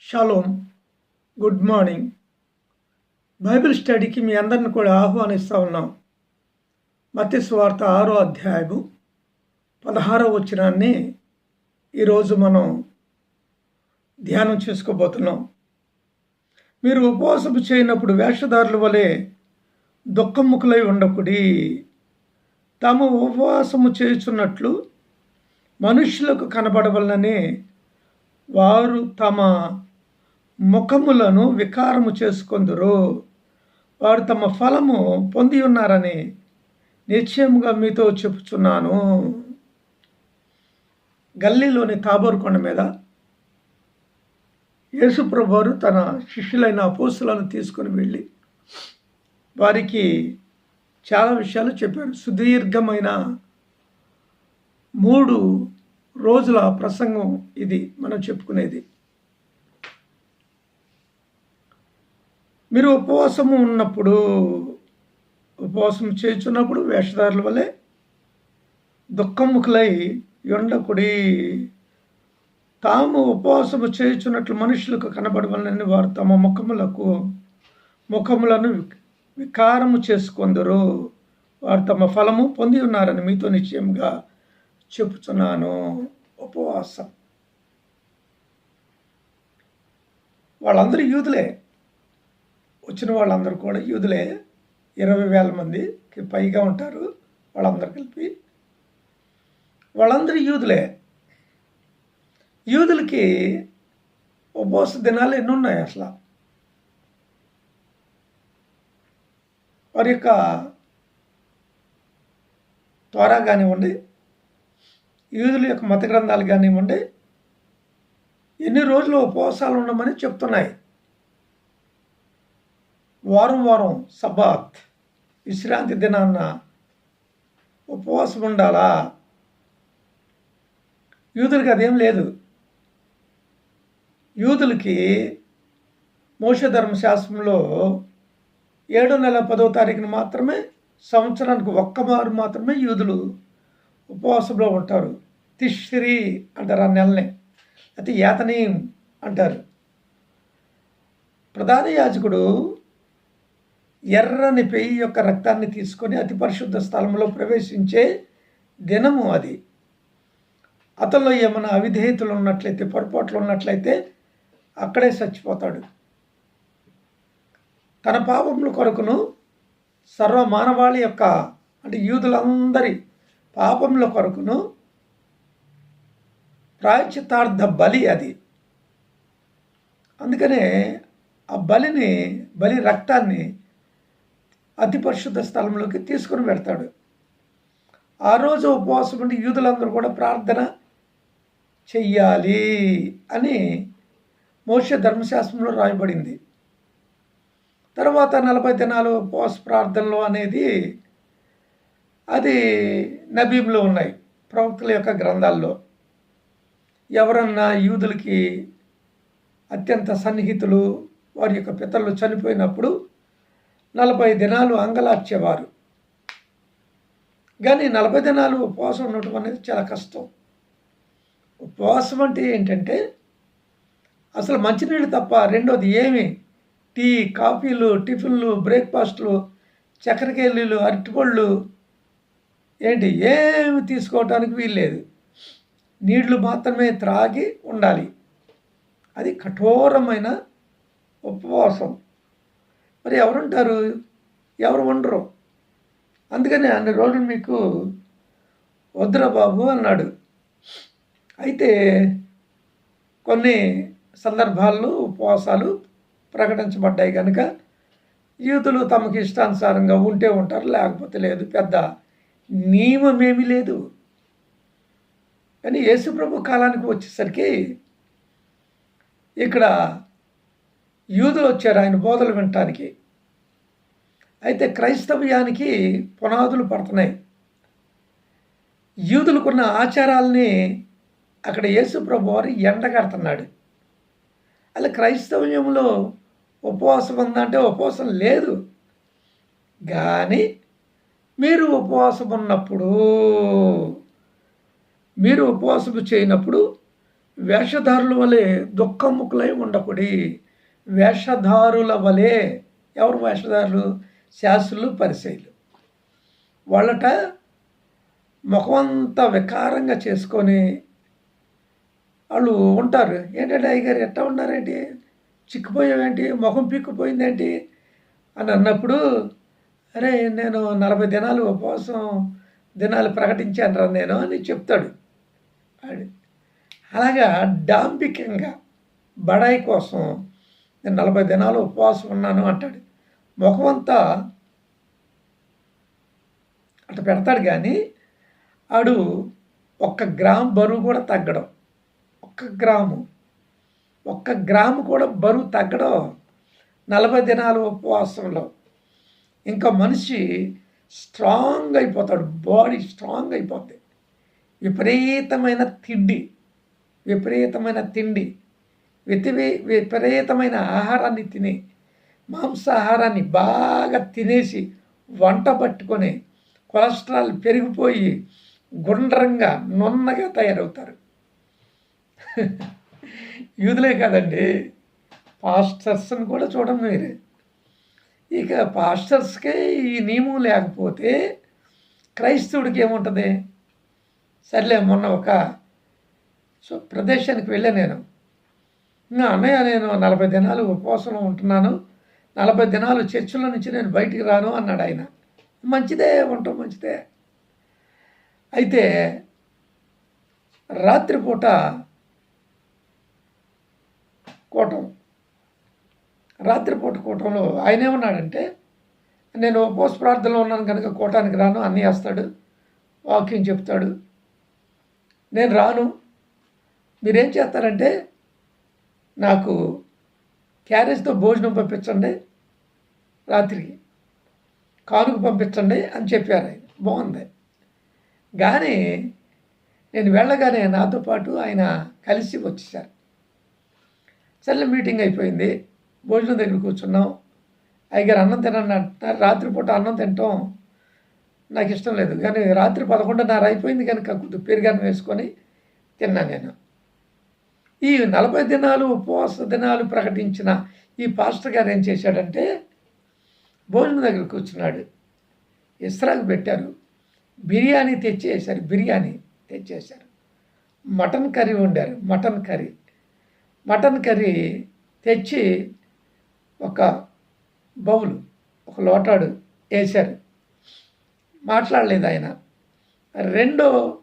Shalom good morning Bible స్టడీకి మీ అందరిని కూడా ఆహ్వానిస్తూ ఉన్నాం. మత్తి స్వార్థ ఆరో అధ్యాయము పదహారో వచనాన్ని ఈరోజు మనం ధ్యానం చేసుకోబోతున్నాం. మీరు ఉపవాసము చేయనప్పుడు వేషధారుల వలె దుఃఖముఖులై ఉండకుడి. తాము ఉపవాసము చేస్తున్నట్లు మనుషులకు కనబడవలనని వారు తమ ముఖములను వికారము చేసుకొందురు. వారు తమ ఫలము పొంది ఉన్నారని నిశ్చయముగా మీతో చెప్పుచున్నాను. గల్లీలోని తాబోరు కొండ మీద యేసుప్రభువారు తన శిష్యులైన అపోసులను తీసుకొని వెళ్ళి వారికి చాలా విషయాలు చెప్పారు. సుదీర్ఘమైన మూడు రోజుల ప్రసంగం ఇది మనం చెప్పుకునేది. మీరు ఉపవాసము ఉన్నప్పుడు ఉపవాసం చేస్తున్నప్పుడు వేషధారుల వలె దుఃఖముఖులై ఎండకుడి తాము ఉపవాసము చేయుచున్నట్లు మనుషులకు కనబడవలని వారు తమ ముఖములకు ముఖములను వికారము చేసుకొందరు. వారు తమ ఫలము పొంది ఉన్నారని మీతో నిశ్చయంగా చెప్పుచున్నాను. ఉపవాసం. వాళ్ళందరూ యూదులే. వచ్చిన వాళ్ళందరూ కూడా యూదులే. ఇరవై వేల మందికి పైగా ఉంటారు. వాళ్ళందరూ కలిపి. వాళ్ళందరూ యూదులే. యూదులకి ఉపవాస దినాలు ఎన్ని ఉన్నాయి అసలు? వారి యొక్క త్వర కానివ్వండి యూదుల యొక్క మత గ్రంథాలు కానివ్వండి ఎన్ని రోజులు ఉపవాసాలు ఉండమని చెప్తున్నాయి. వారం వారం సబాత్ విశ్రాంతి దినాన్న ఉపవాసం ఉండాలా? యూదులకి అదేం లేదు. యూదులకి మోషధర్మ శాస్త్రంలో ఏడో నెల పదో తారీఖున మాత్రమే సంవత్సరానికి ఒక్క మారు మాత్రమే యూదులు ఉపవాసంలో ఉంటారు. తిష్రి అంటారు ఆ నెలని. అయితే యాతనీయం అంటారు. ప్రధాన యాజకుడు ఎర్రని పెయ్యి యొక్క రక్తాన్ని తీసుకొని అతి పరిశుద్ధ స్థలంలో ప్రవేశించే దినము అది. అతనిలో ఏమైనా అవిధేయతలు ఉన్నట్లయితే పొరపాట్లు ఉన్నట్లయితే అక్కడే చచ్చిపోతాడు. తన పాపముల కొరకును సర్వ మానవాళి యొక్క అంటే యూదులందరి పాపముల కొరకును ప్రాయచితార్థ బలి అది. అందుకనే ఆ బలిని బలి రక్తాన్ని అతి పరిశుద్ధ స్థలంలోకి తీసుకుని పెడతాడు ఆ రోజు ఉపవాసం ఉండి యూదులందరూ కూడా ప్రార్థన చెయ్యాలి అని మోక్ష ధర్మశాస్త్రంలో రాయబడింది. తర్వాత నలభై దినాలు ఉపవాస ప్రార్థనలు అనేది అది నబీంలో ఉన్నాయి ప్రవక్తల యొక్క గ్రంథాల్లో. ఎవరన్నా యూదులకి అత్యంత సన్నిహితులు వారి యొక్క పితరులు చనిపోయినప్పుడు నలభై దినాలు అంగలార్చేవారు. కానీ నలభై దినాలు ఉపవాసం ఉండటం అనేది చాలా కష్టం. ఉపవాసం అంటే ఏంటంటే అసలు మంచినీళ్ళు తప్ప రెండోది ఏమి? టీ కాఫీలు టిఫిన్లు బ్రేక్ఫాస్ట్లు చక్కెరకేళీలు అరటిపళ్ళు ఏంటి? ఏమి తీసుకోవటానికి వీల్లేదు. నీళ్ళు మాత్రమే త్రాగి ఉండాలి. అది కఠోరమైన ఉపవాసం. మరి ఎవరుంటారు? ఎవరు ఉండరు. అందుకని అన్ని రోజులు మీకు వద్దురా బాబు అన్నాడు. అయితే కొన్ని సందర్భాల్లో ఉపవాసాలు ప్రకటించబడ్డాయి కనుక యూతులు తమకు ఇష్టానుసారంగా ఉంటే ఉంటారు లేకపోతే లేదు. పెద్ద నియమమేమీ లేదు. కానీ యేసుప్రభు కాలానికి వచ్చేసరికి ఇక్కడ యూదులు వచ్చారు ఆయన బోధలు వినటానికి. అయితే క్రైస్తవ్యానికి పునాదులు పడుతున్నాయి. యూదులకున్న ఆచారాలని అక్కడ యేసుప్రభు వారు ఎండగడుతున్నాడు. అలా క్రైస్తవ్యంలో ఉపవాసం ఉందంటే ఉపవాసం లేదు. కానీ మీరు ఉపవాసం ఉన్నప్పుడు మీరు ఉపవాసము చేయనప్పుడు వేషధారుల వలె దుఃఖముఖులై ఉండకుడి వేషధారుల వలె ఎవరు వేషధారులు? శాస్త్రులు పరిశైలు. వాళ్ళట ముఖమంతా వికారంగా చేసుకొని వాళ్ళు ఉంటారు. ఏంటంటే అయ్యగారు ఎట్లా ఉన్నారేంటి? చిక్కిపోయావేంటి? ముఖం పిక్కుపోయిందేంటి? అని అన్నప్పుడు అరే నేను నలభై దినాలు ఉపవాసం దినాలు ప్రకటించాను రా నేను అని చెప్తాడు అలాగా డాంబికంగా బడాయి కోసం నేను నలభై దినాలు ఉపవాసం ఉన్నాను అంటాడు. ముఖమంతా అట్లా పెడతాడు కానీ ఆడు ఒక్క గ్రామ్ బరువు కూడా తగ్గడం. ఒక్క గ్రాము. ఒక్క గ్రాము కూడా బరువు తగ్గడం నలభై దినాలు ఉపవాసంలో. ఇంకా మనిషి స్ట్రాంగ్ అయిపోతాడు. బాడీ స్ట్రాంగ్ అయిపోద్ది. విపరీతమైన తిండి. విపరీతమైన తిండి. వితివి విపరీతమైన ఆహారాన్ని తిని మాంసాహారాన్ని బాగా తినేసి వంట పట్టుకొని కొలెస్ట్రాల్ పెరిగిపోయి గుండ్రంగా నున్నగా తయారవుతారు. యూదులే కాదండి. పాస్టర్స్ని కూడా చూడండి మీరే ఇక పాస్టర్స్కే ఈ నియమం లేకపోతే క్రైస్తవుడికి ఏముంటుంది? సర్లే మొన్న ఒక సో ప్రదేశానికి వెళ్ళా నేను. ఇంకా అన్నయ్య నేను నలభై దినాలు ఉపవాసంలో ఉంటున్నాను. నలభై దినాలు చర్చిలో నుంచి నేను బయటికి రాను అన్నాడు ఆయన. మంచిదే ఉంటాం మంచిదే. అయితే రాత్రిపూట కూటం రాత్రిపూట కూటంలో ఆయన ఏమన్నాడంటే నేను ఉపవాస ప్రార్థనలో ఉన్నాను కనుక కూటానికి రాను అన్నీ వేస్తాడు వాక్యం చెప్తాడు. నేను రాను. మీరేం చేస్తారంటే నాకు క్యారేజ్తో భోజనం పంపించండి రాత్రికి కానుక పంపించండి అని చెప్పారు ఆయన. బాగుంది. కానీ నేను వెళ్ళగానే నాతో పాటు ఆయన కలిసి వచ్చేసారు. సరే మీటింగ్ అయిపోయింది. భోజనం దగ్గర కూర్చున్నాం. అయ్యగారు అన్నం తినండి అంటున్నారు. రాత్రిపూట అన్నం తింటాం. నాకు ఇష్టం లేదు. కానీ రాత్రి పదకొండున్నర అయిపోయింది కనుక కొద్ది పెరుగన్నం వేసుకొని తిన్నాను నేను. ఈ నలభై దినాలు ఉపవాస దినాలు ప్రకటించిన ఈ పాస్టర్ గారు ఏం చేశాడంటే భోజనం దగ్గర కూర్చున్నాడు. ఇస్రాకు పెట్టారు. బిర్యానీ తెచ్చేసారు బిర్యానీ తెచ్చేశారు. మటన్ కర్రీ వండారు. Mutton curry. మటన్ కర్రీ తెచ్చి ఒక బౌల్ ఒక లోటాడు వేశారు. మాట్లాడలేదు ఆయన. రెండో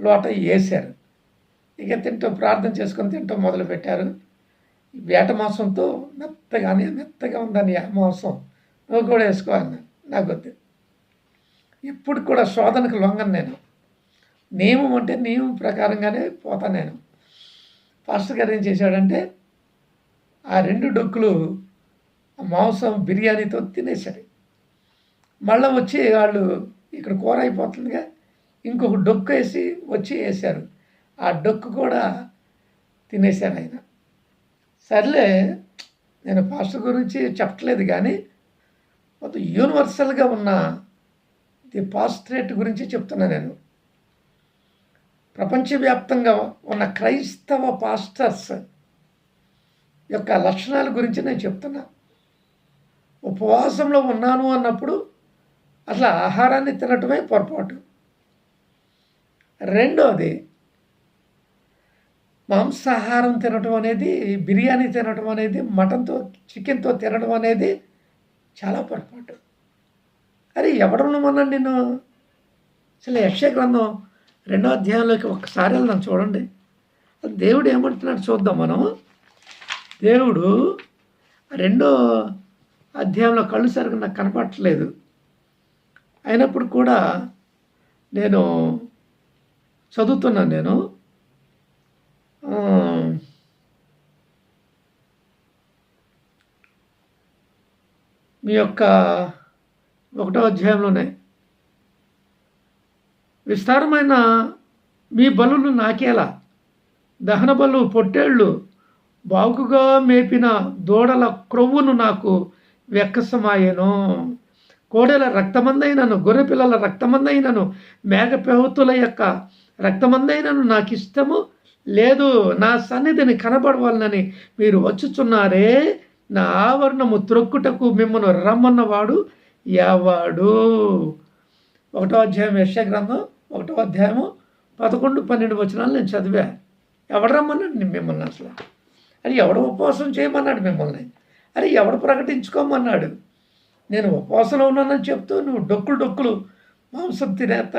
లోట వేశారు. ఇక తింటూ ప్రార్థన చేసుకొని తింటూ మొదలుపెట్టారు. వేట మాంసంతో మెత్తగానే మెత్తగా ఉందని ఆ మాంసం. నువ్వు కూడా వేసుకోవాలి నాకు వద్దు. ఇప్పుడు కూడా శోధనకు లొంగను నేను. నియమం అంటే నియమం ప్రకారంగానే పోతాను నేను. ఫస్ట్ గారు ఏం చేశాడంటే ఆ రెండు డొక్కులు మాంసం బిర్యానీతో తినేశాడు. మళ్ళీ వచ్చి వాళ్ళు ఇక్కడ కూర అయిపోతుందిగా ఇంకొక డొక్కు వేసి వచ్చి వేశారు. ఆ డొక్కు కూడా తినేశాను ఆయన. సర్లే నేను పాస్టర్ గురించి చెప్పట్లేదు కానీ మొత్తం యూనివర్సల్గా ఉన్న ది పాస్ట్రేట్ గురించి చెప్తున్నా నేను. ప్రపంచవ్యాప్తంగా ఉన్న క్రైస్తవ పాస్టర్స్ యొక్క లక్షణాల గురించి నేను చెప్తున్నా. ఉపవాసంలో ఉన్నాను అన్నప్పుడు అసలు ఆహారాన్ని తినటమే పొరపాటు. రెండోది మాంసాహారం తినటం అనేది బిర్యానీ తినటం అనేది మటన్తో చికెన్తో తినడం అనేది చాలా పొరపాటు. అరే ఎవడన్నామన్నా నేను అసలు యక్ష గ్రంథం రెండో అధ్యాయంలోకి ఒక్కసారి వెళ్దాం చూడండి. దేవుడు ఏమంటున్నాడు చూద్దాం మనం. దేవుడు రెండో అధ్యాయంలో కళ్ళు సరిగ్గా నాకు కనపడట్లేదు. అయినప్పుడు కూడా నేను చదువుతున్నాను నేను. మీ యొక్క ఒకటో అధ్యాయంలోనే విస్తారమైన మీ బలులు నాకేలా? దహన బలు పొట్టేళ్ళు బాగుగా మేపిన దూడల క్రొవ్వును నాకు వెక్కసమాయను. కోడెల రక్తమందైనను గొర్రెపిల్లల రక్తమందైనను మేఘపెహతుల యొక్క రక్తమందైనను నాకు ఇష్టము లేదు నా సన్నిధిని కనబడవాలని మీరు వచ్చుచున్నారే నా ఆవరణము త్రొక్కుటకు మిమ్మల్ని రమ్మన్నవాడు ఎవడు? ఒకటో అధ్యాయం యశ గ్రంథం ఒకటో అధ్యాయము పదకొండు పన్నెండు వచనాలు నేను చదివా. ఎవడు రమ్మన్నాడు? నేను మిమ్మల్ని అసలు. అది ఎవడు ఉపవాసం చేయమన్నాడు మిమ్మల్ని? అది ఎవడు ప్రకటించుకోమన్నాడు? నేను ఉపవాసంలో ఉన్నానని చెప్తూ నువ్వు డొక్కులు డొక్కులు మాంసం తినేత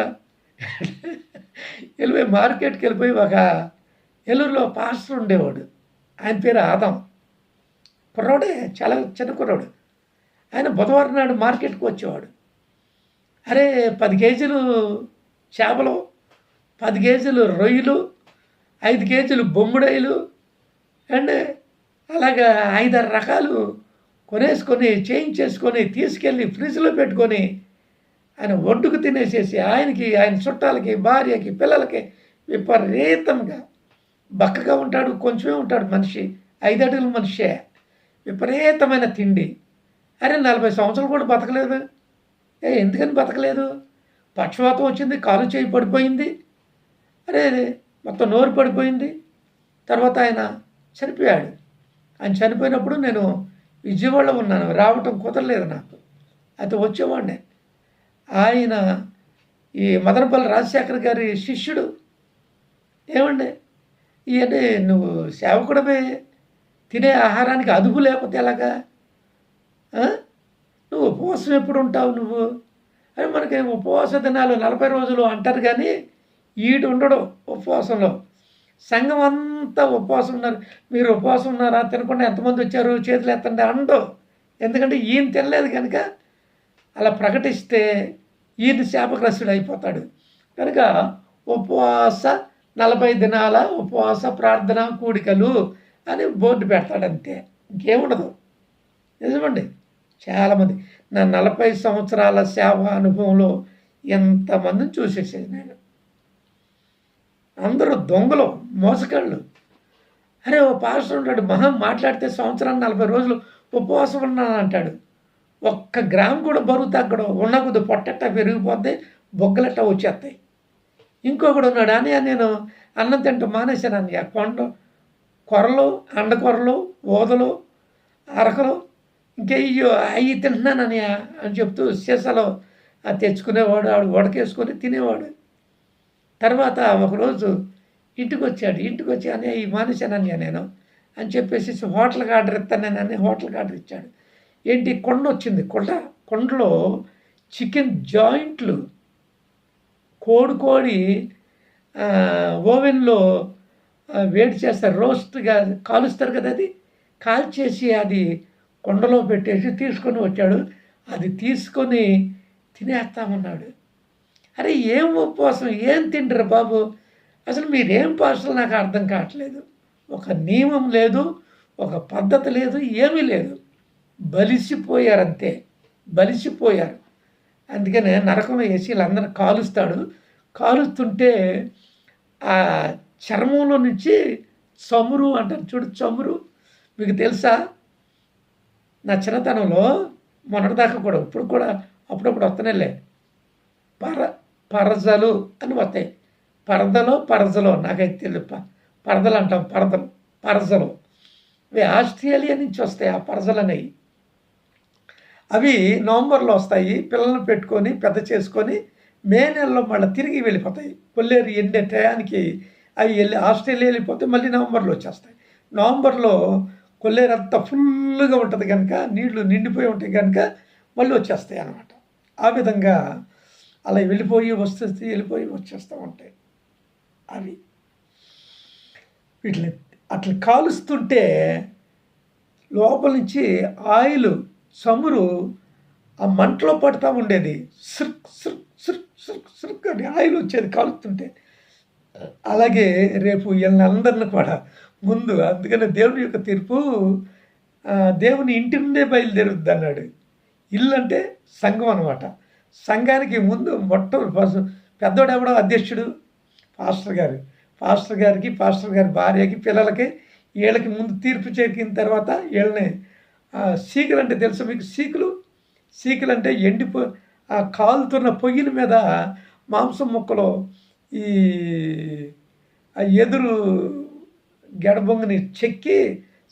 వెళ్ళిపోయి మార్కెట్కి వెళ్ళిపోయి ఒక ఏలూరులో పాస్టర్ ఉండేవాడు. ఆయన పేరు ఆదాం. కుర్రాడే చాలా చిన్న కుర్రాడు. ఆయన బుధవారం నాడు మార్కెట్కి వచ్చేవాడు. అరే పది కేజీలు చేపలు పది కేజీలు రొయ్యలు ఐదు కేజీలు బొమ్మిడాయిలు అండ్ అలాగా ఐదారు రకాలు కొనేసుకొని చేయించేసుకొని తీసుకెళ్ళి ఫ్రిడ్జ్లో పెట్టుకొని ఆయన ఒడ్డుకు తినేసేసి ఆయనకి ఆయన చుట్టాలకి భార్యకి పిల్లలకి విపరీతంగా బక్కగా ఉంటాడు కొంచెమే ఉంటాడు మనిషి ఐదడుగుల మనిషే. విపరీతమైన తిండి. అరే నలభై సంవత్సరాలు కూడా బతకలేదు. ఏ ఎందుకని బతకలేదు? పక్షవాతం వచ్చింది కాలు చేయి పడిపోయింది. అరే మొత్తం నోరు పడిపోయింది. తర్వాత ఆయన చనిపోయాడు. ఆయన చనిపోయినప్పుడు నేను విజయవాడలో ఉన్నాను. రావటం కుదరలేదు నాకు. అయితే వచ్చేవాడిని. ఆయన ఈ మదనపల్లి రాజశేఖర్ గారి శిష్యుడు. ఏమండి? ఇవన్నీ నువ్వు సేవకుడమే తినే ఆహారానికి అదుపు లేకపోతే ఎలాగా? నువ్వు ఉపవాసం ఎప్పుడు ఉంటావు నువ్వు? అని మనకి ఉపవాస దినాలు నలభై రోజులు అంటారు కానీ ఈడు ఉండడు ఉపవాసంలో. సంఘం అంతా ఉపవాసం ఉన్నారు. మీరు ఉపవాసం ఉన్నారా? తినకుండా ఎంతమంది వచ్చారు? చేతులు ఎత్తండి అండో ఎందుకంటే ఈయన తినలేదు కనుక అలా ప్రకటిస్తే ఈయన శాపగ్రస్తుడు అయిపోతాడు. కనుక ఉపవాస నలభై దినాల ఉపవాస ప్రార్థన కూడికలు అని బోర్డు పెడతాడు అంతే ఇంకేముండదు. నిజమండి. చాలామంది. నా నలభై సంవత్సరాల సేవ అనుభవంలో ఎంతమందిని చూసేసేది నేను. అందరూ దొంగలు మోసగాళ్ళు. అరే ఓ పాస్టర్ ఉంటాడు. మహా మాట్లాడితే సంవత్సరాన్ని నలభై రోజులు ఉపవాసం ఉన్నాను అంటాడు. ఒక్క గ్రామ్ కూడా బరువు తగ్గడం. ఉన్న కొద్ది పొట్టెట్ట పెరిగిపోద్ది బొగ్గలెట్ట వచ్చేస్తాయి. ఇంకొకడు ఉన్నాడు. అని నేను అన్నం తింటూ మానేశాను అన్నయ్య. కొండ కొరలు అండకొరలు ఊదలు అరకలు ఇంకెయ్యో అవి తింటున్నానని అని చెప్తూ సీసాలో అది తెచ్చుకునేవాడు. ఆడు ఉడకేసుకొని తినేవాడు. తర్వాత ఒకరోజు ఇంటికి వచ్చాడు ఇంటికి వచ్చి అని ఈ మానేశానని నేను అని చెప్పేసి హోటల్కి ఆర్డర్ ఇస్తానని హోటల్కి ఆర్డర్ ఇచ్చాడు. ఏంటి? కొండ వచ్చింది కొండ కొండలో చికెన్ జాయింట్లు కోడి కోడి ఓవెన్లో వేడి చేస్తారు రోస్ట్గా కాలుస్తారు కదా అది? కాల్చేసి అది కొండలో పెట్టేసి తీసుకొని వచ్చాడు. అది తీసుకొని తినేస్తామన్నాడు. అరే ఏం ఉపవాసం? ఏం తింటారు బాబు? అసలు మీరేం పాస్టర్లు నాకు అర్థం కావట్లేదు. ఒక నియమం లేదు ఒక పద్ధతి లేదు ఏమీ లేదు. బలిసిపోయారంతే. బలిసిపోయారు. అందుకనే నరకంలో వేసి వీళ్ళందరూ కాలుస్తాడు. కాలుస్తుంటే ఆ చర్మంలో నుంచి చమురు అంటారు చూడు చమురు. మీకు తెలుసా? నా చిన్నతనంలో మొన్నటిదాకా కూడా ఇప్పుడు కూడా అప్పుడప్పుడు వస్తనేలే పర పరజలు అని వస్తాయి పరదలో పరజలో నాకైతే తెలియదు ప- పరదలు అంటాం పరదలు పరజలు. అవి ఆస్ట్రేలియా నుంచి వస్తాయి ఆ పరజలు అనేవి అవి నవంబర్లో వస్తాయి. పిల్లల్ని పెట్టుకొని పెద్ద చేసుకొని మే నెలలో మళ్ళీ తిరిగి వెళ్ళిపోతాయి. కొల్లేరు ఎండే టయానికి అవి వెళ్ళి ఆస్ట్రేలియా వెళ్ళిపోతే మళ్ళీ నవంబర్లో వచ్చేస్తాయి. నవంబర్లో కొల్లేరు అంతా ఫుల్గా ఉంటుంది కనుక నీళ్ళు నిండిపోయి ఉంటాయి కనుక మళ్ళీ వచ్చేస్తాయి అన్నమాట. ఆ విధంగా అలా వెళ్ళిపోయి వస్తే వెళ్ళిపోయి వచ్చేస్తూ ఉంటాయి అవి. వీటిని అట్లా కాలుస్తుంటే లోపల నుంచి ఆయిల్ చమురు ఆ మంటలో పడుతూ ఉండేది. సిర్క్ సిర్క్ సిర్క్ సిర్క్ సిర్క్ అని ఆయిల్ వచ్చేది కాలుతుంటే అలాగే రేపు వీళ్ళందరిని కూడా ముందు అందుకనే దేవుని యొక్క తీర్పు దేవుని ఇంటి నుండే బయలుదేరుద్ది అన్నాడు. ఇల్లు అంటే సంఘం అనమాట సంఘానికి ముందు మొట్ట పెద్దోడు ఎవడో? అధ్యక్షుడు పాస్టర్ గారు. పాస్టర్ గారికి పాస్టర్ గారి భార్యకి పిల్లలకి వీళ్ళకి ముందు తీర్పు చేరికిన తర్వాత వీళ్ళని సీకులు అంటే తెలుసు మీకు? సీకులు సీకులు అంటే ఎండిపో ఆ కాలుతున్న పొయ్యిల మీద మాంసం ముక్కలు ఈ ఆ ఎదురు గెడబొంగుని చెక్కి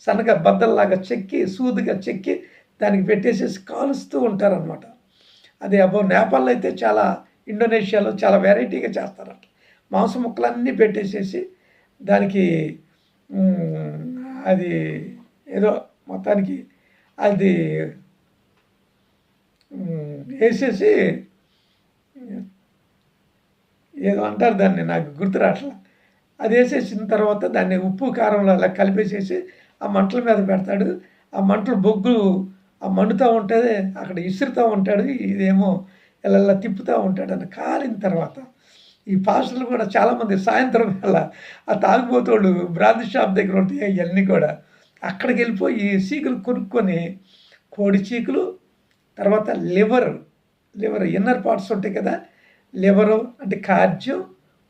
సన్నగా బద్దల్లాగా చెక్కి సూదిగా చెక్కి దానికి పెట్టేసేసి కాలుస్తూ ఉంటారనమాట అది అబ్బో నేపాల్లో అయితే చాలా ఇండోనేషియాలో చాలా వెరైటీగా చేస్తారట. మాంసం ముక్కలన్నీ పెట్టేసేసి దానికి అది ఏదో మొత్తానికి అది వేసేసి ఏదో అంటారు దాన్ని నాకు గుర్తు రావట్లా. అది వేసేసిన తర్వాత దాన్ని ఉప్పు కారంలో అలా కలిపేసేసి ఆ మంటల మీద పెడతాడు. ఆ మంటలు బొగ్గు ఆ మండుతూ ఉంటుంది అక్కడ ఇసురుతూ ఉంటాడు ఇదేమో ఇలా తిప్పుతూ ఉంటాడు అని కాలిన తర్వాత. ఈ పాస్టర్లు కూడా చాలామంది సాయంత్రం వేళ ఆ తాగుబోతోడు బ్రాంతి షాప్ దగ్గర ఉంటాయి అవన్నీ కూడా. అక్కడికి వెళ్ళిపోయి చీకులు కొనుక్కొని కోడి చీకులు తర్వాత లివర్ లివర్ ఇన్నర్ పార్ట్స్ ఉంటాయి కదా లివరు అంటే కార్జ్యం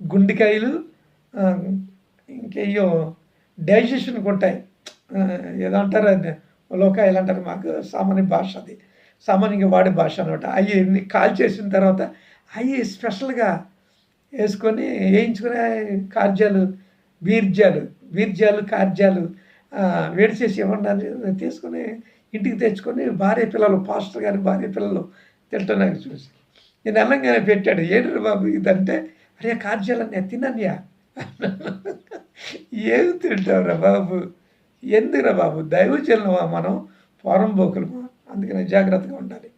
గుండెకాయలు ఇంకేయో డైజెషన్కి ఉంటాయి. ఏదో అంటారు లోకాయలు అంటారు మాకు సామాన్య భాష అది. సామాన్యంగా వాడే భాష అనమాట అవి కాల్ చేసిన తర్వాత అవి స్పెషల్గా వేసుకొని వేయించుకునే కార్జాలు వీర్జాలు వీర్జాలు కార్జాలు వేడి చేసి ఇవ్వండి తీసుకొని ఇంటికి తెచ్చుకొని భార్య పిల్లలు పాస్టర్ గారి భార్య పిల్లలు తింటున్నాను చూసి. నేను అన్నంగానే పెట్టాడు. ఏడు బాబు ఇదంటే? అరే కార్యాలన్నీ తినన్యా ఏమి తింటావురా బాబు? ఎందుకురా బాబు? దైవజనులమా మనం? పోరంబోకులమా అందుకని జాగ్రత్తగా ఉండాలి.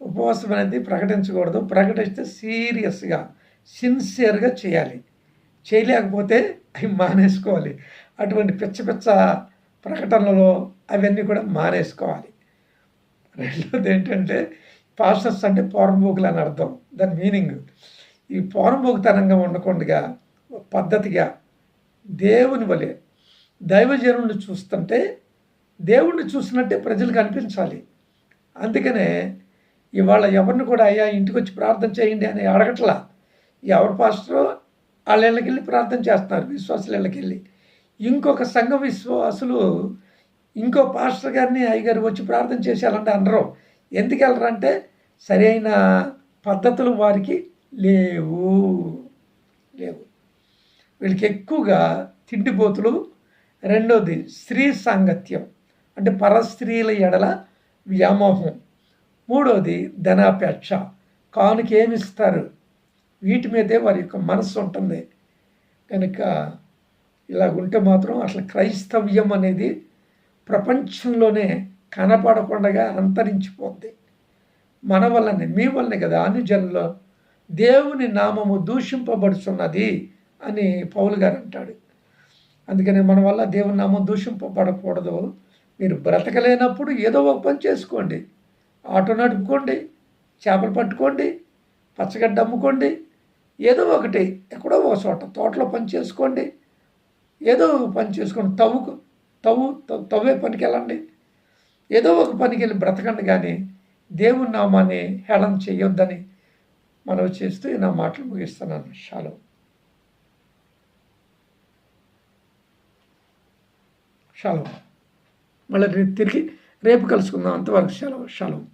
ఉపవాసం అనేది ప్రకటించకూడదు. ప్రకటిస్తే సీరియస్గా సిన్సియర్గా చేయాలి. చేయలేకపోతే అవి మానేసుకోవాలి. అటువంటి పిచ్చ పిచ్చ ప్రకటనలు అవన్నీ కూడా మానేసుకోవాలి రెండోది ఏంటంటే పాస్టర్స్ అంటే పోరంబోకులు అని అర్థం. దాని మీనింగ్. ఈ పోరంబోకుతనంగా ఉండకుండా పద్ధతిగా దేవుని వలె దైవజనుడిని చూస్తుంటే దేవుణ్ణి చూసినట్టే ప్రజలకు అనిపించాలి. అందుకనే ఇవాళ ఎవరిని కూడా అయ్యా ఇంటికి వచ్చి ప్రార్థన చేయండి అని అడగట్లా. ఎవరు పాస్టరో వాళ్ళ ఇళ్ళకి వెళ్ళి ప్రార్థన చేస్తున్నారు. విశ్వాసుల ఇళ్ళకి వెళ్ళి ఇంకొక సంఘ విశ్వాసులు ఇంకో పాస్టర్ గారిని అయ్యగారు వచ్చి ప్రార్థన చేసేయాలంటే అనరు. ఎందుకు వెళ్ళరంటే సరైన పద్ధతులు వారికి లేవు. లేవు. వీళ్ళకి ఎక్కువగా తిండిపోతులు రెండోది స్త్రీ సాంగత్యం. అంటే పరస్త్రీల ఎడల వ్యామోహం. మూడోది ధనాపేక్ష. కానుకేమిస్తారు వీటి మీదే వారి యొక్క మనస్సు ఉంటుంది. కనుక ఇలాగుంటే మాత్రం అసలు క్రైస్తవ్యం అనేది ప్రపంచంలోనే కనపడకుండా అంతరించిపోద్ది. మన వల్లనే మీ వల్లనే కదా అనుజనులో దేవుని నామము దూషింపబడుచున్నది అని పౌలు గారు అంటాడు. అందుకని మన వల్ల దేవుని నామం దూషింపబడకూడదు. మీరు బ్రతకలేనప్పుడు ఏదో ఒక పని చేసుకోండి. ఆటో నడుపుకోండి చేపలు పట్టుకోండి పచ్చగడ్డ అమ్ముకోండి ఏదో ఒకటి ఎక్కడో ఒక చోట తోటలో పని చేసుకోండి. ఏదో ఒక పని చేసుకోండి. తవ్వుకు తవ్వు తవ్వే పనికి వెళ్ళండి. ఏదో ఒక పనికి వెళ్ళి బ్రతకండి కానీ దేవుని నామాన్ని హేళన చేయొద్దని మనం చేస్తూ నా మాటలు ముగిస్తున్నాను. షాలో. షాలో. మళ్ళీ తిరిగి రేపు కలుసుకుందాం. అంతవరకు షాలో షాలో.